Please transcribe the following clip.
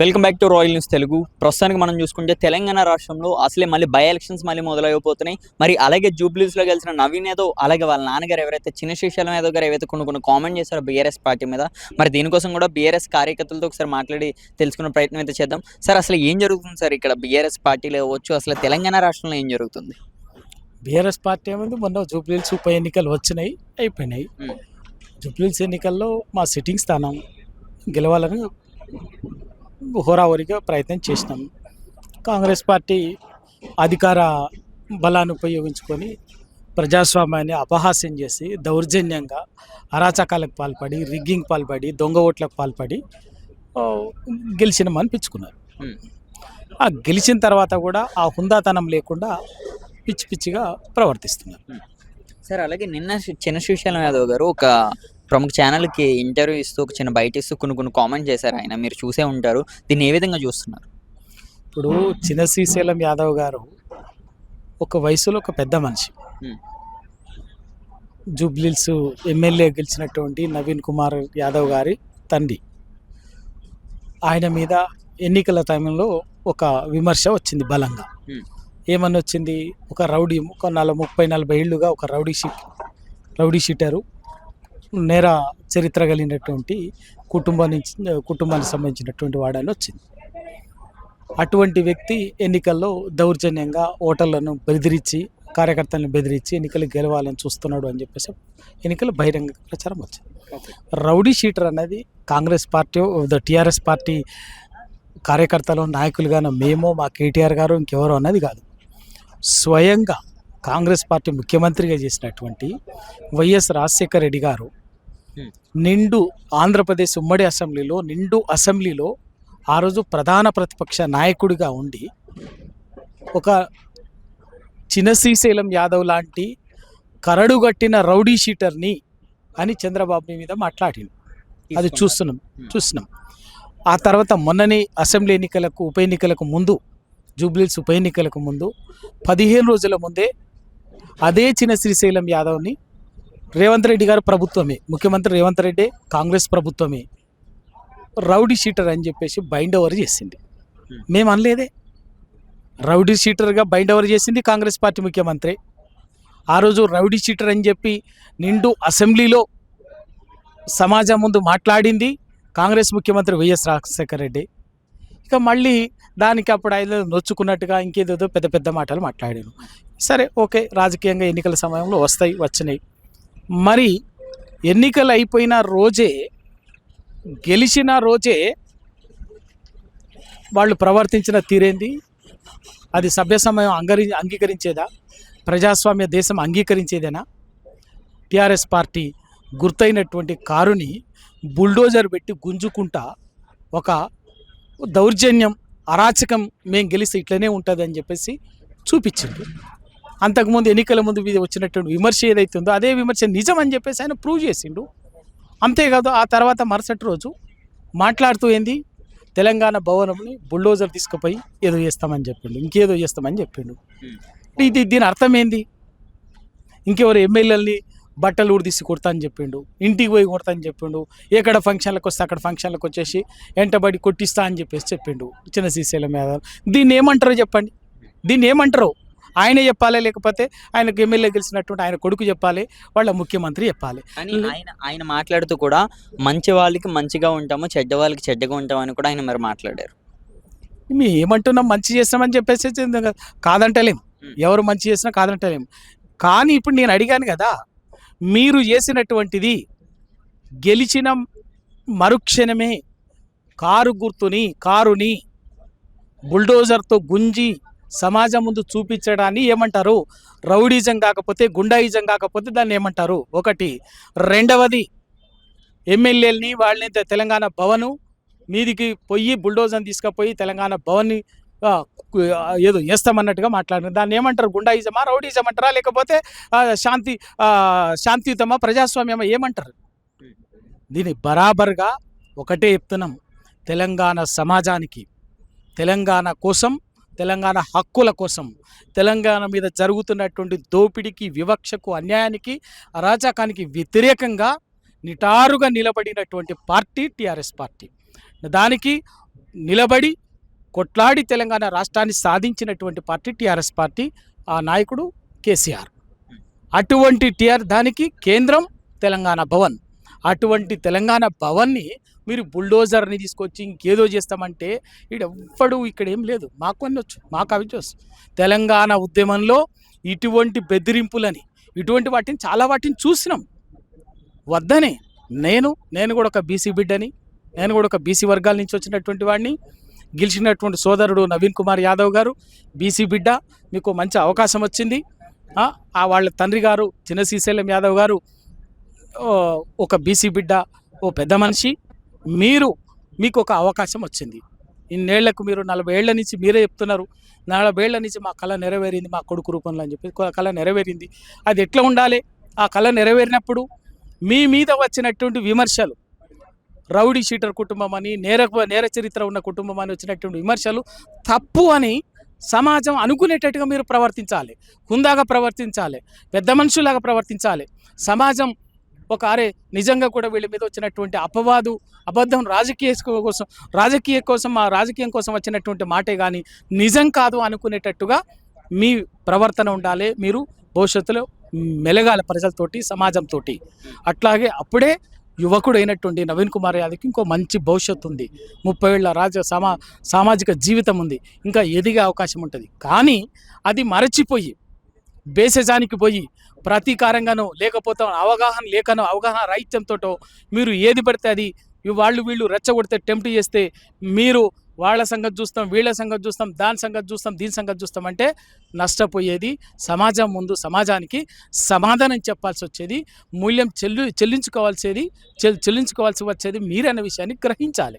Welcome back to royal news Telugu ప్రస్తుతానికి మనం చూసుకుంటే తెలంగాణ రాష్ట్రంలో అసలే మళ్ళీ బై ఎలక్షన్స్ మళ్ళీ మొదలైపోతున్నాయి. మరి అలాగే జూబ్లీస్లో గెలిచిన నవీన్ యాదవ్ అలాగే వాళ్ళ నాన్నగారు ఎవరైతే చిన్న శ్రీశైలం యాదవ్ గారు ఏవైతే కొన్ని కొన్ని కామెంట్ చేశారో బీఆర్ఎస్ పార్టీ మీద మరి దీనికోసం కూడా బీఆర్ఎస్ కార్యకర్తలతో ఒకసారి మాట్లాడి తెలుసుకునే ప్రయత్నం అయితే చేద్దాం. సార్ అసలు ఏం జరుగుతుంది సార్ ఇక్కడ బీఆర్ఎస్ పార్టీలో అవ్వచ్చు అసలు తెలంగాణ రాష్ట్రంలో ఏం జరుగుతుంది? బీఆర్ఎస్ పార్టీ ఏముంది? మొన్న జూబ్లీహిల్స్ ఉప ఎన్నికలు వచ్చినాయి అయిపోయినాయి. మ్మ్. జూబ్లీహిల్స్ ఎన్నికల్లో మా సిట్టింగ్ స్థానం గెలవాలని హోరాహోరీగా ప్రయత్నం చేసినాం. కాంగ్రెస్ పార్టీ అధికార బలాన్ని ఉపయోగించుకొని ప్రజాస్వామ్యాన్ని అపహాస్యం చేసి దౌర్జన్యంగా అరాచకాలకు పాల్పడి రిగ్గింగ్ పాల్పడి దొంగ ఓట్లకు పాల్పడి గెలిచినాం అనిపించుకున్నారు. ఆ గెలిచిన తర్వాత కూడా ఆ హుందాతనం లేకుండా పిచ్చి పిచ్చిగా ప్రవర్తిస్తున్నారు. సార్ అలాగే నిన్న శ్రీశైలం యాదవ్ గారు ఒక ప్రముఖ ఛానల్కి ఇంటర్వ్యూ ఇస్తూ ఒక చిన్న బయట ఇస్తూ కొన్ని కొన్ని కామెంట్ చేశారు ఆయన. మీరు చూసే ఉంటారు. దీన్ని ఏ విధంగా చూస్తున్నారు? ఇప్పుడు చిన్న శ్రీశైలం యాదవ్ గారు ఒక వయసులో ఒక పెద్ద మనిషి. జూబ్లీల్స్ ఎమ్మెల్యే గెలిచినటువంటి నవీన్ కుమార్ యాదవ్ గారి తండ్రి. ఆయన మీద ఎన్నికల టైంలో ఒక విమర్శ వచ్చింది బలంగా. ఏమని వచ్చింది? ఒక రౌడీ ఒక నలభై ముప్పై నలభై ఏళ్ళుగా ఒక రౌడీ షీట్ రౌడీ షీటరు. నేర చరిత్ర కలిగినటువంటి కుటుంబం నుంచి కుటుంబానికి సంబంధించినటువంటి వాడని వచ్చింది. అటువంటి వ్యక్తి ఎన్నికల్లో దౌర్జన్యంగా ఓటర్లను బెదిరించి కార్యకర్తలను బెదిరించి ఎన్నికలు గెలవాలని చూస్తున్నాడు అని చెప్పేసి ఎన్నికలు బహిరంగ ప్రచారం వచ్చింది. రౌడీ షీటర్ అనేది Congress party the TRS party కార్యకర్తలు నాయకులుగాను మేము మా కేటీఆర్ గారు ఇంకెవరు అన్నది కాదు. స్వయంగా కాంగ్రెస్ పార్టీ ముఖ్యమంత్రిగా చేసినటువంటి వైఎస్ రాజశేఖర రెడ్డి గారు నిండు ఆంధ్రప్రదేశ్ ఉమ్మడి అసెంబ్లీలో నిండు అసెంబ్లీలో ఆ రోజు ప్రధాన ప్రతిపక్ష నాయకుడిగా ఉండి ఒక చిన్న శ్రీశైలం యాదవ్ లాంటి కరడుగట్టిన రౌడీ షీటర్ని అని చంద్రబాబు మీద మాట్లాడింది అది చూస్తున్నాం. చూస్తున్నాం. ఆ తర్వాత మొన్ననే అసెంబ్లీ ఎన్నికలకు ఉప ఎన్నికలకు ముందు జూబ్లీస్ ఉప ఎన్నికలకు ముందు పదిహేను రోజుల ముందే అదే చిన్న శ్రీశైలం యాదవ్ని రేవంత్ రెడ్డి గారు ప్రభుత్వమే. ముఖ్యమంత్రి రేవంత్ రెడ్డి కాంగ్రెస్ ప్రభుత్వమే. రౌడీ షీటర్ అని చెప్పేసి బైండ్ ఓవర్ చేసింది. మేము అనలేదే. రౌడీ షీటర్గా బైండ్ ఓవర్ చేసింది కాంగ్రెస్ పార్టీ ముఖ్యమంత్రి. ఆ రోజు రౌడీ షీటర్ అని చెప్పి నిండు అసెంబ్లీలో సమాజం ముందు మాట్లాడింది కాంగ్రెస్ ముఖ్యమంత్రి వైఎస్ రాజశేఖర రెడ్డి. ఇక మళ్ళీ దానికి అప్పుడు ఆయన నొచ్చుకున్నట్టుగా ఇంకేదేదో పెద్ద పెద్ద మాటలు మాట్లాడాను సరే ఓకే రాజకీయంగా ఎన్నికల సమయంలో వస్తాయి వచ్చినాయి. మరి ఎన్నికలు అయిపోయిన రోజే గెలిచిన రోజే వాళ్ళు ప్రవర్తించిన తీరేంది? అది సభ్య సమయం అంగరి అంగీకరించేదా? ప్రజాస్వామ్య దేశం అంగీకరించేదేనా? టిఆర్ఎస్ పార్టీ గుర్తైనటువంటి కారుని బుల్డోజర్ పెట్టి గుంజుకుంటా ఒక దౌర్జన్యం అరాచకం మేము గెలిస్తే ఇట్లనే ఉంటుంది అని చెప్పేసి చూపించింది. అంతకుముందు ఎన్నికల ముందు మీద వచ్చినటువంటి విమర్శ ఏదైతే ఉందో అదే విమర్శ నిజం అని చెప్పేసి ఆయన ప్రూవ్ చేసిండు. అంతేకాదు ఆ తర్వాత మరుసటి రోజు మాట్లాడుతూ ఏంది? తెలంగాణ భవనంని బుల్డోజర్ తీసుకుపోయి ఏదో చేస్తామని చెప్పిండు ఇంకేదో చేస్తామని చెప్పిండు. ఇది దీని అర్థం ఏంది? ఇంకెవరు ఎమ్మెల్యేలని బట్టలు ఊడి తీసి కొడతా అని చెప్పిండు ఇంటికి పోయి కొడతా అని చెప్పిండు ఎక్కడ ఫంక్షన్లకు వస్తే అక్కడ ఫంక్షన్లకు వచ్చేసి ఎంటబడి కొట్టిస్తా అని చెప్పేసి చెప్పిండు. చిన్న శ్రీశైలం యాదవ్. దీన్ని ఏమంటారో చెప్పండి? దీన్ని ఏమంటారు? ఆయనే చెప్పాలి లేకపోతే ఆయనకు ఎమ్మెల్యే గెలిచినటువంటి ఆయన కొడుకు చెప్పాలి వాళ్ళ ముఖ్యమంత్రి చెప్పాలి. కానీ ఆయన ఆయన మాట్లాడుతూ కూడా మంచి వాళ్ళకి మంచిగా ఉంటాము చెడ్డ వాళ్ళకి చెడ్డగా ఉంటాము అని కూడా ఆయన మరి మాట్లాడారు. మేము ఏమంటున్నాం మంచి చేస్తామని చెప్పేసి కాదంటలేం. ఎవరు మంచి చేసినా కాదంటలేం. కానీ ఇప్పుడు నేను అడిగాను కదా మీరు చేసినటువంటిది గెలిచిన మరుక్షణమే కారు గుర్తుని కారుని బుల్డోజర్తో గుంజి సమాజం ముందు చూపించడాన్ని ఏమంటారు? రౌడీజం కాకపోతే గుండాయిజం కాకపోతే దాన్ని ఏమంటారు? ఒకటి. రెండవది ఎమ్మెల్యేలని వాళ్ళని తెలంగాణ భవను మీదికి పోయి బుల్డోజన్ తీసుకుపోయి తెలంగాణ భవన్ని ఏదో వేస్తామన్నట్టుగా మాట్లాడారు దాన్ని ఏమంటారు? గుండాయిజమా రౌడీజం అంటారా? లేకపోతే శాంతి శాంతియుతమా ప్రజాస్వామ్యమా? ఏమంటారు? దీని బరాబర్గా ఒకటే చెప్తున్నాం. తెలంగాణ సమాజానికి తెలంగాణ కోసం తెలంగాణ హక్కుల కోసం తెలంగాణ మీద జరుగుతున్నటువంటి దోపిడికి వివక్షకు అన్యాయానికి అరాచకానికి వ్యతిరేకంగా నిటారుగా నిలబడినటువంటి పార్టీ టీఆర్ఎస్ పార్టీ. దానికి నిలబడి కొట్లాడి తెలంగాణ రాష్ట్రాన్ని సాధించినటువంటి పార్టీ టీఆర్ఎస్ పార్టీ ఆ నాయకుడు కేసీఆర్. అటువంటి టీఆర్ దానికి కేంద్రం తెలంగాణ భవన్. అటువంటి తెలంగాణ భవన్ని మీరు బుల్డోజర్ని తీసుకొచ్చి ఇంకేదో చేస్తామంటే ఇడెవ్వడు ఇక్కడ ఏం లేదు. మాకు అన్ని వచ్చు మాకు అవి వచ్చు. తెలంగాణ ఉద్యమంలో ఇటువంటి బెదిరింపులని ఇటువంటి వాటిని చాలా వాటిని చూసినాం. వద్దనే. నేను నేను కూడా ఒక బీసీ బిడ్డని నేను కూడా ఒక బీసీ వర్గాల నుంచి వచ్చినటువంటి వాడిని. గెలిచినటువంటి సోదరుడు నవీన్ కుమార్ యాదవ్ గారు బీసీ బిడ్డ మీకు మంచి అవకాశం వచ్చింది. ఆ, వాళ్ళ తండ్రి గారు చిన్న శ్రీశైలం యాదవ్ గారు ఒక బీసీ బిడ్డ ఓ పెద్ద మనిషి మీరు మీకు ఒక అవకాశం వచ్చింది. ఇన్నేళ్ళకు మీరు నలభై ఏళ్ళ నుంచి మీరే చెప్తున్నారు నలభై ఏళ్ళ నుంచి మా కళ నెరవేరింది మా కొడుకు రూపంలో అని చెప్పి కళ నెరవేరింది. అది ఎట్లా ఉండాలి? ఆ కళ నెరవేరినప్పుడు మీ మీద వచ్చినటువంటి విమర్శలు రౌడీ షీటర్ కుటుంబం అని నేర నేర చరిత్ర ఉన్న కుటుంబం అని వచ్చినటువంటి విమర్శలు తప్పు అని సమాజం అనుకునేటట్టుగా మీరు ప్రవర్తించాలి. హుందాగా ప్రవర్తించాలి. పెద్ద మనుషులాగా ప్రవర్తించాలి. సమాజం ఒక అరే నిజంగా కూడా వీళ్ళ మీద వచ్చినటువంటి అపవాదు అబద్ధం రాజకీయ కోసం రాజకీయ కోసం ఆ రాజకీయం కోసం వచ్చినటువంటి మాటే కానీ నిజం కాదు అనుకునేటట్టుగా మీ ప్రవర్తన ఉండాలి. మీరు భవిష్యత్తులో మెలగాలి ప్రజలతోటి సమాజంతో అట్లాగే అప్పుడే యువకుడు అయినటువంటి నవీన్ కుమార్ యాదవ్కి ఇంకో మంచి భవిష్యత్తు ఉంది. ముప్పై ఏళ్ళ రాజ సమా సామాజిక జీవితం ఉంది. ఇంకా ఎదిగే అవకాశం ఉంటుంది. కానీ అది మరచిపోయి బేసజానికి పోయి ప్రతీకారంగానో లేకపోతే అవగాహన లేకనో అవగాహన రాహిత్యంతోటో మీరు ఏది పడితే అది వాళ్ళు వీళ్ళు రెచ్చగొడితే టెంప్ట్ చేస్తే మీరు వాళ్ళ సంగతి చూస్తాం వీళ్ళ సంగతి చూస్తాం దాని సంగతి చూస్తాం దీని సంగతి చూస్తాం అంటే నష్టపోయేది సమాజం ముందు సమాజానికి సమాధానం చెప్పాల్సి వచ్చేది మూల్యం చెల్లి చెల్లించుకోవాల్సేది చెల్లించుకోవాల్సి వచ్చేది మీరనే విషయాన్ని గ్రహించాలి.